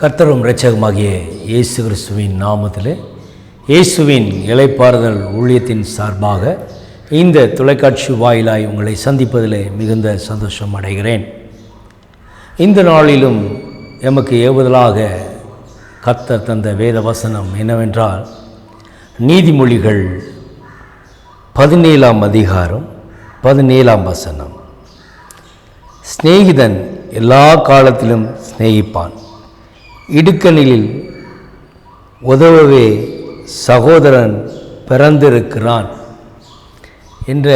கர்த்தரும் இரட்சகமாகிய இயேசு கிறிஸ்துவின் நாமத்திலே இயேசுவின் இலைப்பாறுதல் ஊழியத்தின் சார்பாக இந்த தொலைக்காட்சி வாயிலாய் உங்களை சந்திப்பதில் மிகுந்த சந்தோஷம் அடைகிறேன். இந்த நாளிலும் எமக்கு ஏவுதலாக கர்த்தர் தந்த வேத வசனம் என்னவென்றால் நீதிமொழிகள் பதினேழாம் அதிகாரம் பதினேழாம் வசனம். சிநேகிதன் எல்லா காலத்திலும் சிநேகிப்பான். இடுக்கணிலில் உதவவே சகோதரன் பிறந்திருக்கிறான் என்ற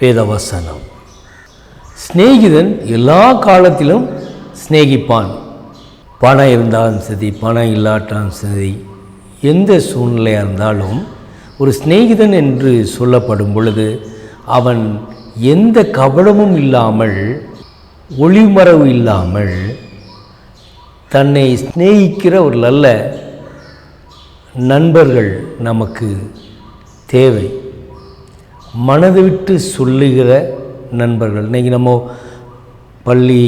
வேதவசனம். சிநேகிதன் எல்லா காலத்திலும் சிநேகிப்பான். பணம் இருந்தாலும் சரி பணம் இல்லாட்டாலும் சரி எந்த சூழ்நிலையாக இருந்தாலும் ஒரு சிநேகிதன் என்று சொல்லப்படும் பொழுது அவன் எந்த கபடமும் இல்லாமல் ஒளிமரவு இல்லாமல் தன்னை சிநேகிக்கிற ஒரு நல்ல நண்பர்கள் நமக்கு தேவை. மனது விட்டு சொல்லுகிற நண்பர்கள். இன்றைக்கி நம்ம பள்ளி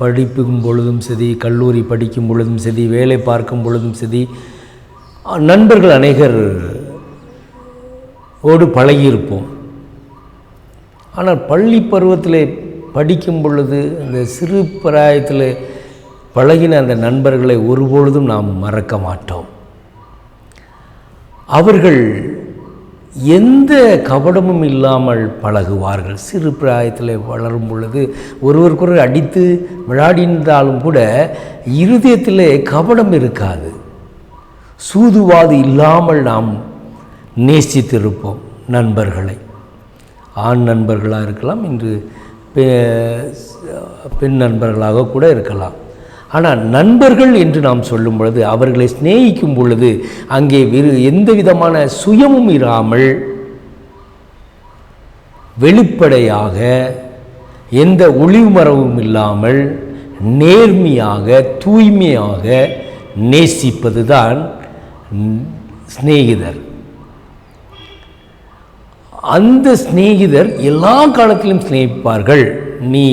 படிப்பும் பொழுதும் சரி கல்லூரி படிக்கும் பொழுதும் சரி வேலை பார்க்கும் பொழுதும் சரி நண்பர்கள் அநேகர் ஓடு பழகியிருப்போம். ஆனால் பள்ளி பருவத்தில் படிக்கும் பொழுது அந்த சிறு பிராயத்தில் பழகின அந்த நண்பர்களை ஒருபொழுதும் நாம் மறக்க மாட்டோம். அவர்கள் எந்த கபடமும் இல்லாமல் பழகுவார்கள். சிறு பிராயத்தில் வளரும் பொழுது ஒருவருக்கொரு அடித்து விளையாடினாலும் கூட இருதயத்தில் கபடம் இருக்காது. சூதுவாது இல்லாமல் நாம் நேசித்திருப்போம் நண்பர்களை. ஆண் நண்பர்களாக இருக்கலாம் இன்று பெண் நண்பர்களாக கூட இருக்கலாம். ஆனால் நண்பர்கள் என்று நாம் சொல்லும் பொழுது அவர்களை சிநேகிக்கும் பொழுது அங்கே வெறு எந்த விதமான சுயமும் இராமல் வெளிப்படையாக எந்த ஒளிவுமரவும் இல்லாமல் நேர்மையாக தூய்மையாக நேசிப்பது தான் சிநேகிதர். அந்த சிநேகிதர் எல்லா காலத்திலும் சிநேகிப்பார்கள். நீ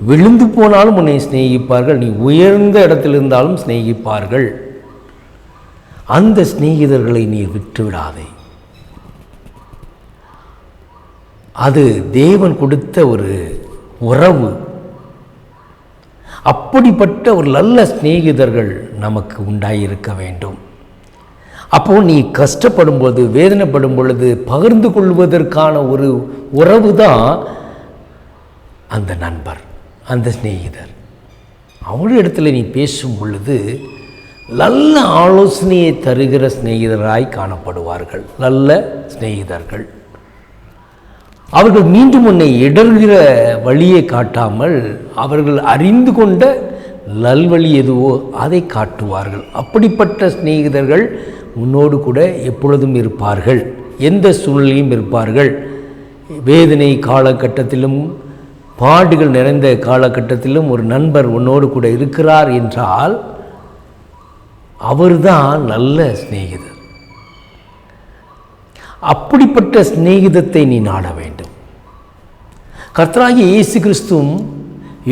விழுந்து போனாலும் உன்னை சிநேகிப்பார்கள். நீ உயர்ந்த இடத்தில் இருந்தாலும் சிநேகிப்பார்கள். அந்த சிநேகிதர்களை நீ விட்டுவிடாதே. அது தேவன் கொடுத்த ஒரு உறவு. அப்படிப்பட்ட ஒரு நல்ல சிநேகிதர்கள் நமக்கு உண்டாயிருக்க வேண்டும். அப்போ நீ கஷ்டப்படும் போது வேதனைப்படும் பொழுது பகிர்ந்து கொள்வதற்கான ஒரு உறவு தான் அந்த நண்பர். அந்த சிநேகிதர். அவள இடத்துல நீ பேசும் பொழுது நல்ல ஆலோசனையை தருகிற சிநேகிதராய் காணப்படுவார்கள். நல்ல சிநேகிதர்கள். அவர்கள் மீண்டும் உன்னை இடர்கிற வழியை காட்டாமல் அவர்கள் அறிந்து கொண்ட நல்வழி எதுவோ அதை காட்டுவார்கள். அப்படிப்பட்ட சிநேகிதர்கள் உன்னோடு கூட எப்பொழுதும் இருப்பார்கள். எந்த சூழ்நிலையும் இருப்பார்கள். வேதனை காலகட்டத்திலும் பாடுகள் நிறைந்த காலகட்டத்திலும் ஒரு நண்பர் உன்னோடு கூட இருக்கிறார் என்றால் அவர்தான் நல்ல சிநேகிதர். அப்படிப்பட்ட சிநேகிதத்தை நீ நாட வேண்டும். கர்த்தராகி இயேசு கிறிஸ்துவும்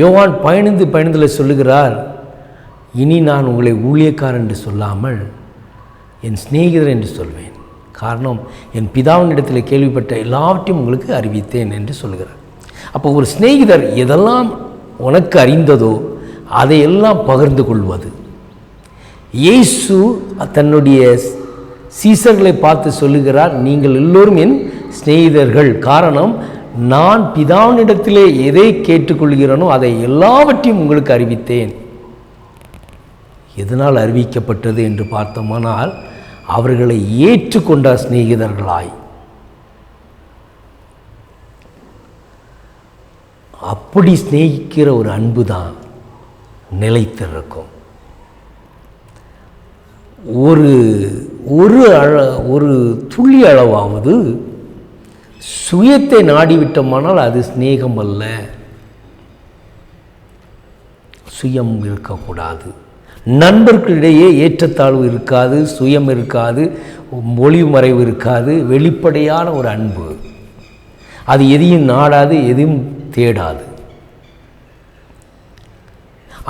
யோவான் பயணிந்து பயணிந்தில் சொல்லுகிறார் இனி நான் உங்களை ஊழியக்காரன் என்று சொல்லாமல் என் சிநேகிதர் என்று சொல்வேன். காரணம் என் பிதாவின் இடத்தில் கேள்விப்பட்ட எல்லாவற்றையும் உங்களுக்கு அறிவித்தேன் என்று சொல்கிறார். அப்போ ஒரு சிநேகிதர் எதெல்லாம் உனக்கு அறிந்ததோ அதையெல்லாம் பகிர்ந்து கொள்வது. இயேசு தன்னுடைய சீசர்களை பார்த்து சொல்லுகிறார் நீங்கள் எல்லோரும் என் சிநேகிதர்கள். காரணம் நான் பிதாவினிடத்திலே எதை கேட்டுக்கொள்கிறேனோ அதை எல்லாவற்றையும் உங்களுக்கு அறிவித்தேன். எதனால் அறிவிக்கப்பட்டது என்று பார்த்தோமானால் அவர்களை ஏற்றுக்கொண்ட சிநேகிதர்களாய். அப்படி சிநேகிக்கிற ஒரு அன்பு தான் நிலைத்திருக்கும். ஒரு ஒரு அழ ஒரு துள்ளி அளவாவது சுயத்தை நாடிவிட்டோமானால் அது சிநேகம் அல்ல. சுயம் இருக்கக்கூடாது. நண்பர்களிடையே ஏற்றத்தாழ்வு இருக்காது சுயம் இருக்காது மொழிமறைவு இருக்காது வெளிப்படையான ஒரு அன்பு. அது எதையும் நாடாது எதையும் தேடாது.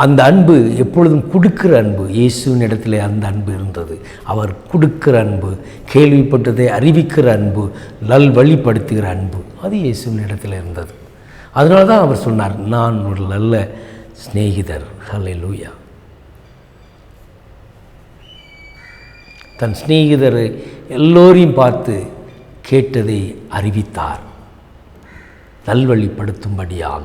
அந்த அன்பு எப்பொழுதும் கொடுக்கிற அன்பு இயேசுவின் இடத்துல அந்த அன்பு இருந்தது. அவர் கொடுக்கிற அன்பு கேள்விப்பட்டதை அறிவிக்கிற அன்பு நல் வழிப்படுத்துகிற அன்பு அது இயேசுவின் இடத்துல இருந்தது. அதனால தான் அவர் சொன்னார் நான் ஒரு நல்ல சிநேகிதர். ஹலே லூயா தன் சிநேகிதர் எல்லோரையும் பார்த்து கேட்டதை அறிவித்தார். நல்வழிப்படுத்தும்படியாக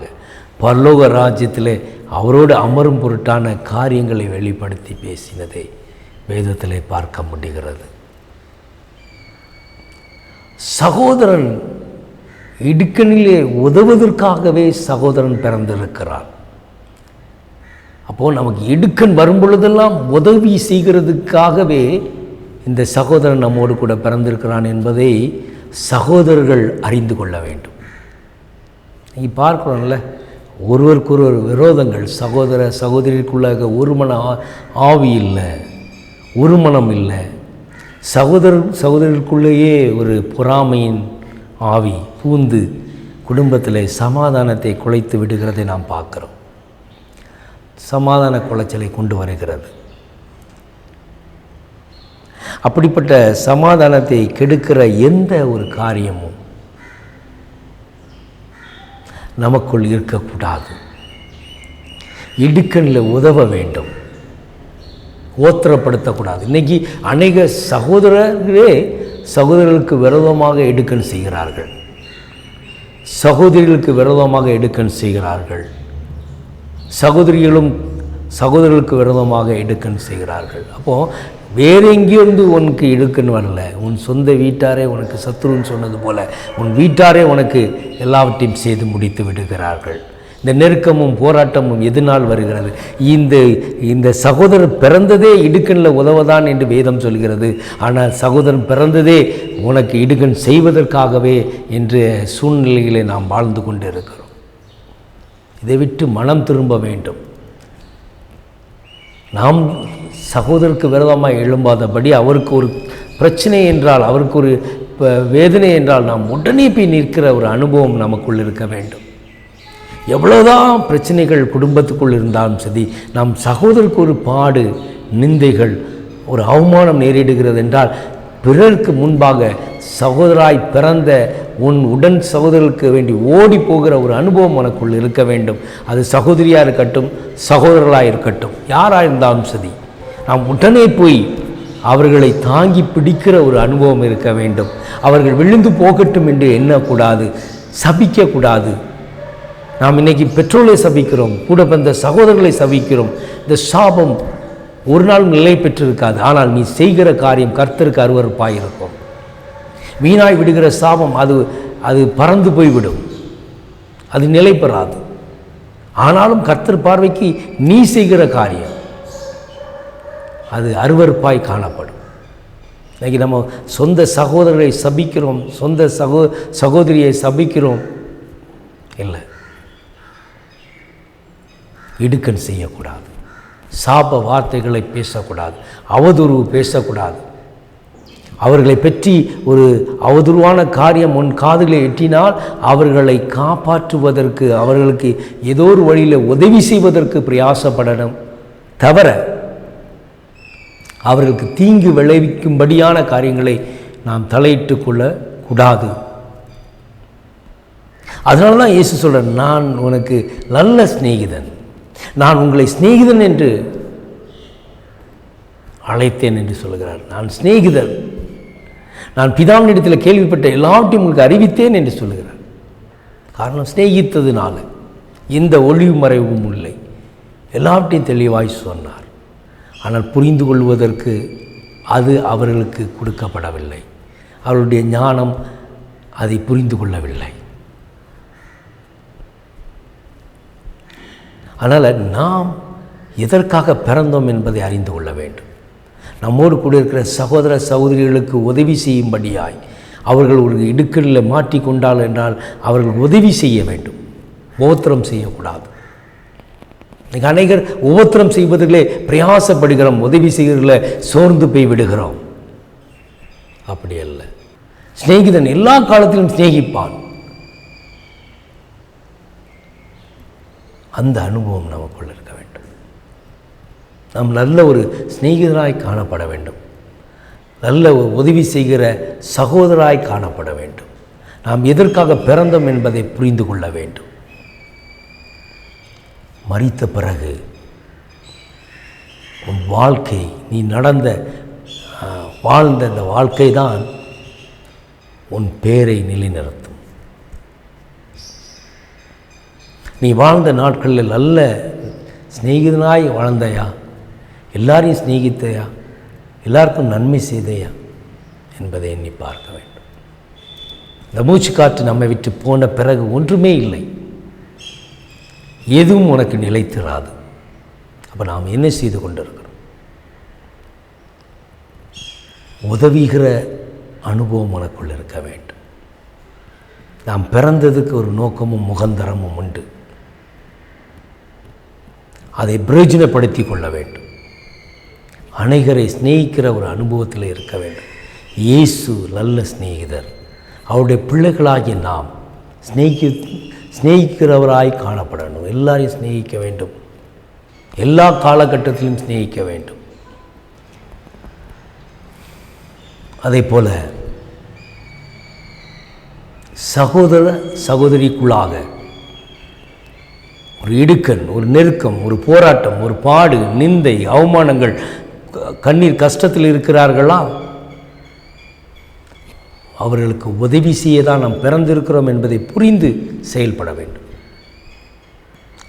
பரலோக ராஜ்யத்தில் அவரோடு அமரும் பொருட்டான காரியங்களை வெளிப்படுத்தி பேசினதை வேதத்தில் பார்க்க முடிகிறது. சகோதரன் இடுக்கணிலே உதவுவதற்காகவே சகோதரன் பிறந்திருக்கிறான். அப்போது நமக்கு இடுக்கன் வரும் பொழுதெல்லாம் உதவி செய்கிறதுக்காகவே இந்த சகோதரன் நம்மோடு கூட பிறந்திருக்கிறான் என்பதை சகோதரர்கள் அறிந்து கொள்ள வேண்டும். நீங்கள் பார்க்குறோம்ல ஒருவருக்கொருவர் விரோதங்கள் சகோதர சகோதரிக்குள்ளாக ஒரு மன ஆ- ஆவி இல்லை ஒரு மனம் இல்லை. சகோதரர் சகோதரருக்குள்ளேயே ஒரு பொறாமையின் ஆவி பூந்து குடும்பத்தில் சமாதானத்தை குலைத்து விடுகிறதை நாம் பார்க்குறோம். சமாதான குலைச்சலை கொண்டு வருகிறது. அப்படிப்பட்ட சமாதானத்தை கெடுக்கிற எந்த ஒரு காரியமும் நமக்குள் இருக்கக்கூடாது. இடுக்கனில் உதவ வேண்டும். ஓத்திரப்படுத்தக்கூடாது இன்னைக்கு அநேக சகோதரர்களே சகோதரர்களுக்கு விரோதமாக எடுக்கன் செய்கிறார்கள். சகோதரிகளுக்கு விரோதமாக எடுக்கன் செய்கிறார்கள். சகோதரிகளும் சகோதரர்களுக்கு விரோதமாக எடுக்கன் செய்கிறார்கள். அப்போது வேறு எங்கேயிருந்து உனக்கு இழுக்குன்னு வரல. உன் சொந்த வீட்டாரே உனக்கு சத்ருன்னு சொன்னது போல உன் வீட்டாரே உனக்கு எல்லாவற்றையும் செய்து முடித்து விடுகிறார்கள். இந்த நெருக்கமும் போராட்டமும் எதனால் வருகிறது? இந்த இந்த சகோதரர் பிறந்ததே இடுக்கனில் உதவதான் என்று வேதம் சொல்கிறது. ஆனால் சகோதரன் பிறந்ததே உனக்கு இடுக்கன் செய்வதற்காகவே என்ற சூழ்நிலைகளை நாம் வாழ்ந்து கொண்டு இருக்கிறோம் இதை விட்டு மனம் திரும்ப வேண்டும். நாம் சகோதரருக்கு விரோதமாக எழும்பாதபடி அவருக்கு ஒரு பிரச்சனை என்றால் அவருக்கு ஒரு வேதனை என்றால் நாம் உடனே போய் நிற்கிற ஒரு அனுபவம் நமக்குள் இருக்க வேண்டும். எவ்வளோதான் பிரச்சனைகள் குடும்பத்துக்குள் இருந்தாலும் சரி நம் சகோதரருக்கு ஒரு பாடு நிந்தைகள் ஒரு அவமானம் நேரிடுகிறது என்றால் பிறருக்கு முன்பாக சகோதராய் பிறந்த உன் உடன் சகோதரருக்கு வேண்டி ஓடி போகிற ஒரு அனுபவம் உனக்குள் இருக்க வேண்டும். அது சகோதரியாக இருக்கட்டும் சகோதரர்களாக இருக்கட்டும் யாராக இருந்தாலும் சரி. நாம் உடனே போய் அவர்களை தாங்கி பிடிக்கிற ஒரு அனுபவம் இருக்க வேண்டும். அவர்கள் விழுந்து போகட்டும் என்று எண்ணக்கூடாது சபிக்கக்கூடாது. நாம் இன்னைக்கு பெற்றோரை சபிக்கிறோம் கூட பிறந்த சகோதரர்களை சபிக்கிறோம். இந்த சாபம் ஒரு நாள் நிலை பெற்றிருக்காது. ஆனால் நீ செய்கிற காரியம் கர்த்தருக்கு அருவறுப்பாக இருக்கும். வீணாய் விடுகிற சாபம் அது அது பறந்து போய்விடும். அது நிலை பெறாது. ஆனாலும் கர்த்தர் பார்வைக்கு நீ செய்கிற காரியம் அது அருவருப்பாய் காணப்படும். இன்றைக்கி நம்ம சொந்த சகோதரரை சபிக்கிறோம் சொந்த சகோ சகோதரியை சபிக்கிறோம். இல்லை. இடுக்கன் செய்யக்கூடாது. சாப வார்த்தைகளை பேசக்கூடாது. அவதூறு பேசக்கூடாது. அவர்களை பற்றி ஒரு அவதூறுவான காரியம் உன் காதுகளை எட்டினால் அவர்களை காப்பாற்றுவதற்கு அவர்களுக்கு ஏதோ ஒரு வழியில் உதவி செய்வதற்கு பிரயாசப்படணும். தவிர அவர்களுக்கு தீங்கு விளைவிக்கும்படியான காரியங்களை நாம் தலையிட்டு கொள்ள கூடாது அதனால தான் இயேசு சொல்கிறேன் நான் உனக்கு நல்ல சிநேகிதன். நான் உங்களை சிநேகிதன் என்று அழைத்தேன் என்று சொல்கிறார் நான் சிநேகிதன். நான் பிதாவினிடத்தில் கேள்விப்பட்ட எல்லாவற்றையும் உங்களுக்கு அறிவித்தேன் என்று சொல்லுகிறார். காரணம் சிநேகித்ததுனால. எந்த ஒளிவு மறைவும் இல்லை. எல்லாவற்றையும் தெளிவாய் சொன்னார். ஆனால் புரிந்து கொள்வதற்கு அது அவர்களுக்கு கொடுக்கப்படவில்லை. அவருடைய ஞானம் அதை புரிந்து கொள்ளவில்லை அதனால் நாம் எதற்காக பிறந்தோம் என்பதை அறிந்து கொள்ள வேண்டும். நம்மோடு கூட இருக்கிற சகோதர சகோதரிகளுக்கு உதவி செய்யும்படியாய் அவர்கள் ஒரு இடுக்கலில் மாட்டிக்கொண்டால் என்றால் அவர்கள் உதவி செய்ய வேண்டும். உபத்திரம் செய்யக்கூடாது. இன்னைக்கு அநேகர் உபத்திரம் செய்வதிலே பிரயாசப்படுகிறோம் உதவி செய்கிறதில் சோர்ந்து போய் விடுகிறோம். அப்படி அல்ல. சிநேகிதன் எல்லா காலத்திலும் சிநேகிப்பான். அந்த அனுபவம் நமக்குள் இருக்க வேண்டும். நாம் நல்ல ஒரு சிநேகிதராய் காணப்பட வேண்டும். நல்ல உதவி செய்கிற சகோதராய் காணப்பட வேண்டும். நாம் எதற்காக பிறந்தோம் என்பதை புரிந்து கொள்ள வேண்டும். மறித்த பிறகு உன் வாழ்க்கை நீ நடந்த வாழ்ந்த இந்த வாழ்க்கை தான் உன் பேரை நிலைநிறுத்தும். நீ வாழ்ந்த நாட்களில் நல்ல சிநேகிதனாய் வாழ்ந்தையா? எல்லாரையும் சிநேகித்தையா? எல்லாருக்கும் நன்மை செய்தையா? என்பதை எண்ணி பார்க்க வேண்டும். இந்த மூச்சு காற்று நம்மை விட்டு போன பிறகு ஒன்றுமே இல்லை. எதுவும் உனக்கு நிலைத்திராது. அப்போ நாம் என்ன செய்து கொண்டிருக்கிறோம்? உதவுகிற அனுபவம் உனக்குள் இருக்க வேண்டும். நாம் பிறந்ததுக்கு ஒரு நோக்கமும் முகந்தரமும் உண்டு. அதை பிரயோஜனப்படுத்தி கொள்ள வேண்டும். அனைகரை சிநேகிக்கிற ஒரு அனுபவத்தில் இருக்க வேண்டும். இயேசு நல்ல சிநேகிதர். அவருடைய பிள்ளைகளாகிய நாம் சிநேகி சிநேகிக்கிறவராய் காணப்படணும். எல்லாரையும் சிநேகிக்க வேண்டும். எல்லா காலகட்டத்திலும் சிநேகிக்க வேண்டும். அதே போல சகோதர சகோதரிக்குள்ளாக ஒரு இடுக்கன் ஒரு நெருக்கம் ஒரு போராட்டம் ஒரு பாடு நிந்தை அவமானங்கள் கண்ணீர் கஷ்டத்தில் இருக்கிறார்களா? அவர்களுக்கு உதவி செய்ய தான் நாம் பிறந்திருக்கிறோம் என்பதை புரிந்து செயல்பட வேண்டும்.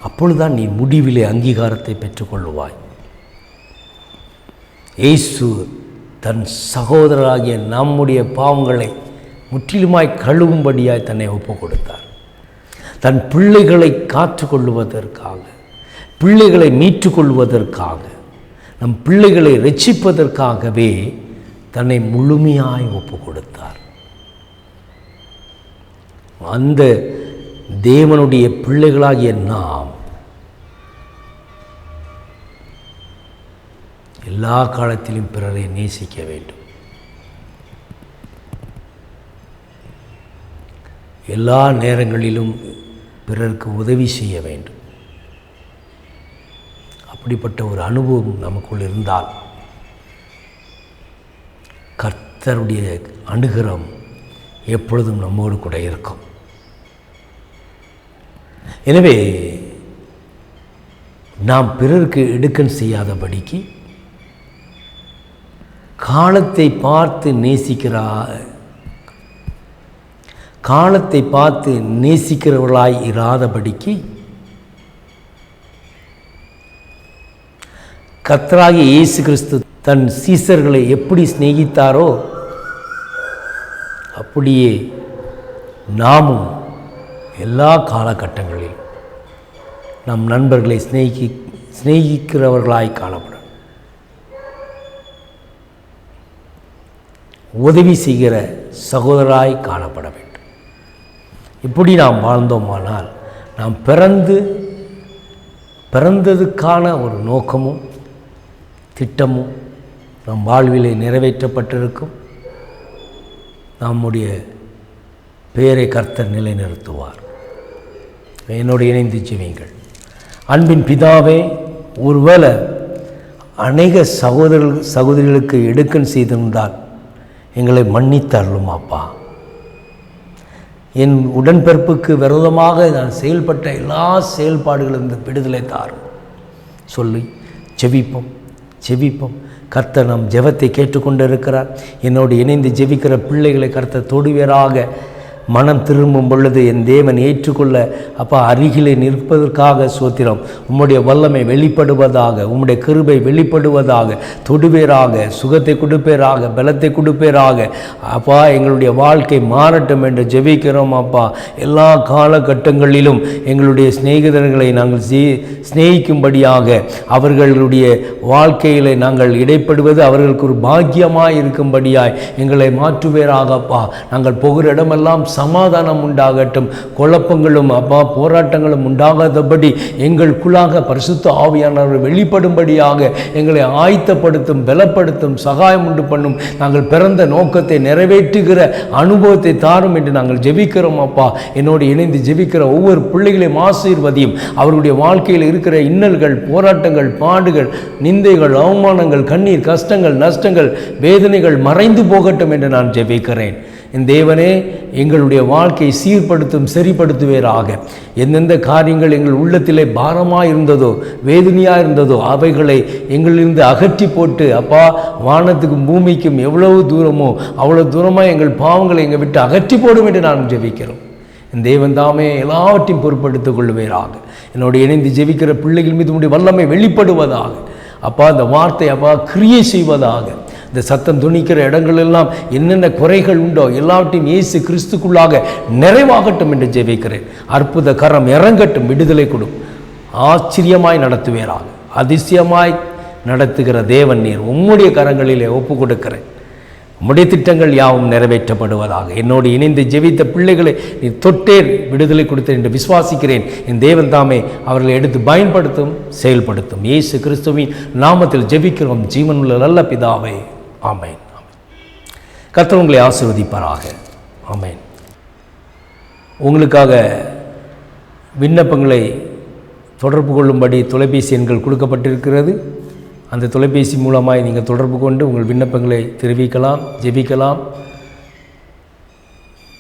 அப்பொழுதுதான் நீ முடிவிலே அங்கீகாரத்தை பெற்றுக்கொள்ளுவாய் இயேசு தன் சகோதரராகிய நம்முடைய பாவங்களை முற்றிலுமாய் கழுவும்படியாய் தன்னை ஒப்பு கொடுத்தார் தன் பிள்ளைகளை காத்துக்கொள்வதற்காக பிள்ளைகளை மீட்டுக்கொள்வதற்காக நம் பிள்ளைகளை ரட்சிப்பதற்காகவே தன்னை முழுமையாய் ஒப்பு கொடுத்தார் அந்த தேவனுடைய பிள்ளைகளாகிய நாம் எல்லா காலத்திலும் பிறரை நேசிக்க வேண்டும். எல்லா நேரங்களிலும் பிறருக்கு உதவி செய்ய வேண்டும். அப்படிப்பட்ட ஒரு அனுபவம் நமக்குள் இருந்தால் கர்த்தருடைய அனுகிரம் எப்பொழுதும் நம்மோடு கூட இருக்கும். எனவே நாம் பிறருக்கு இடுக்கண் செய்யாதபடிக்கு காலத்தை பார்த்து நேசிக்கிறா காலத்தை பார்த்து நேசிக்கிறவர்களாய் இராதபடிக்கு கர்த்தராகிய இயேசு கிறிஸ்து தன் சீசர்களை எப்படி சிநேகித்தாரோ அப்படியே நாமும் எல்லா காலகட்டங்களிலும் நம் நண்பர்களை சிநேகி சிநேகிக்கிறவர்களாய் காணப்படும். உதவி செய்கிற சகோதராய் காணப்பட வேண்டும். இப்படி நாம் வாழ்ந்தோமானால் நாம் பிறந்து பிறந்ததுக்கான ஒரு நோக்கமும் திட்டமும் நம் வாழ்விலே நிறைவேற்றப்பட்டிருக்கும். நம்முடைய பெயரை கர்த்தர் நிலைநிறுத்துவார். என்னோடு இணைந்து ஜெபியுங்கள். அன்பின் பிதாவே ஒருவேளை அநேக சகோதரர்கள் சகோதரிகளுக்கு எடுக்கன் செய்திருந்தால் எங்களை மன்னித்தருளும் அப்பா என் உடன்பிறப்புக்கு விரோதமாக நான் செயல்பட்ட எல்லா செயல்பாடுகளிலிருந்து விடுதலை தாரும். சொல்லி ஜெபிப்போம் ஜெபிப்போம். கர்த்தர் நம் ஜெபத்தை கேட்டுக்கொண்டிருக்கிறார். என்னோடு இணைந்து ஜெபிக்கிற பிள்ளைகளை கர்த்தர் தொடுவராக. மனம் திரும்பும் பொழுது என் தேவன் ஏற்றுக்கொள்ள அப்பா அருகிலே நிற்பதற்காக சோத்திரம். உம்முடைய வல்லமை வெளிப்படுவதாக உம்முடைய கிருபை வெளிப்படுவதாக தொடுவேராக சுகத்தை கொடுப்பேராக பலத்தை கொடுப்பேராக. அப்பா எங்களுடைய வாழ்க்கை மாறட்டும் என்று ஜெபிக்கிறோம் அப்பா. எல்லா காலகட்டங்களிலும் எங்களுடைய சிநேகிதர்களை நாங்கள் சிநேகிக்கும்படியாக அவர்களுடைய வாழ்க்கையில் நாங்கள் இடைப்படுவது அவர்களுக்கு ஒரு பாக்கியமாக இருக்கும்படியாய் எங்களை மாற்றுவேராகப்பா நாங்கள் போகிற இடமெல்லாம் சமாதானம் உண்டாகட்டும். குழப்பங்களும் அப்பா போராட்டங்களும் உண்டாகாதபடி எங்களுக்குள்ளாக பரிசுத்த ஆவியானவர் வெளிப்படும்படியாக எங்களை ஆயத்தப்படுத்தும் பலப்படுத்தும் சகாயம் உண்டு பண்ணும். நாங்கள் பிறந்த நோக்கத்தை நிறைவேற்றுகிற அனுபவத்தை தாரும் என்று நாங்கள் ஜெபிக்கிறோம் அப்பா. என்னோடு இணைந்து ஜெபிக்கிற ஒவ்வொரு பிள்ளைகளையும் ஆசீர்வதியும். அவருடைய வாழ்க்கையில் இருக்கிற இன்னல்கள் போராட்டங்கள் பாடுகள் நிந்தைகள் அவமானங்கள் கண்ணீர் கஷ்டங்கள் நஷ்டங்கள் வேதனைகள் மறைந்து போகட்டும் என்று நான் ஜெபிக்கிறேன். என் தேவனே எங்களுடைய வாழ்க்கையை சீர்படுத்தும் சரிப்படுத்துவேராக எந்தெந்த காரியங்கள் எங்கள் உள்ளத்திலே பாரமாக இருந்ததோ வேதனையாக இருந்ததோ அவைகளை எங்களிலிருந்து அகற்றி போட்டு அப்பா வானத்துக்கும் பூமிக்கும் எவ்வளவு தூரமோ அவ்வளோ தூரமாக எங்கள் பாவங்களை எங்கள் விட்டு அகற்றி போடும் என்று நான் ஜெபிக்கிறோம். என் தேவன் தாமே எல்லாவற்றையும் பொறுப்படுத்திக் கொள்வேராக என்னோடு இணைந்து ஜெபிக்கிற பிள்ளைகள் மீது உடைய வல்லமை வெளிப்படுவதாக. அப்பா அந்த வார்த்தை அப்பா கிரியை செய்வதாக. இந்த சத்தம் துணிக்கிற இடங்களெல்லாம் என்னென்ன குறைகள் உண்டோ எல்லாவற்றையும் இயேசு கிறிஸ்துக்குள்ளாக நிறைவாகட்டும் என்று ஜெபிக்கிறேன். அற்புத கரம் இறங்கட்டும் விடுதலை கொடும். ஆச்சரியமாய் நடத்துவேராக. அதிசயமாய் நடத்துகிற தேவன் நீர் உம்முடைய கரங்களிலே ஒப்பு கொடுக்கிறேன். உம்முடைய திட்டங்கள் யாவும் நிறைவேற்றப்படுவதாக. என்னோடு இணைந்து ஜெபித்த பிள்ளைகளை நீ தொட்டேர் விடுதலை கொடுத்தேன் என்று விசுவாசிக்கிறேன். என் தேவன் தாமே அவர்களை எடுத்து பயன்படுத்தும் செயல்படுத்தும். இயேசு கிறிஸ்துவின் நாமத்தில் ஜெபிக்கிறோம். ஜீவனுள்ள நல்ல பிதாவே. ஆமேன். கர்த்தர் உங்களை ஆசீர்வதிப்பாராக. ஆமேன். உங்களுக்காக விண்ணப்பங்களை தொடர்பு கொள்ளும்படி தொலைபேசி எண்கள் கொடுக்கப்பட்டிருக்கிறது. அந்த தொலைபேசி மூலமாய் நீங்கள் தொடர்பு கொண்டு உங்கள் விண்ணப்பங்களை தெரிவிக்கலாம் ஜெபிக்கலாம்.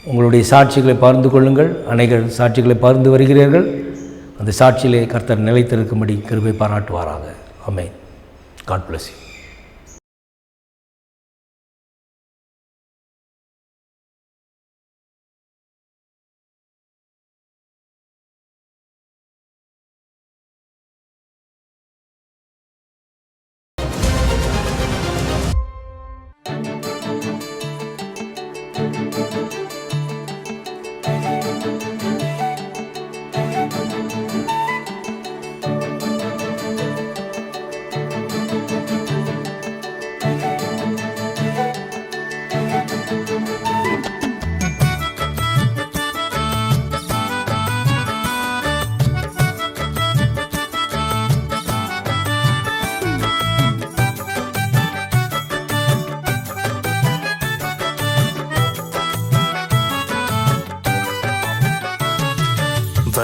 உங்களுடைய சாட்சிகளை பகிர்ந்து கொள்ளுங்கள். அனைகள் சாட்சிகளை பகிர்ந்து வருகிறீர்கள். அந்த சாட்சியிலே கர்த்தர் நிலைத்திருக்கும்படி கிருபை பாராட்டுவாராக. ஆமென். God bless you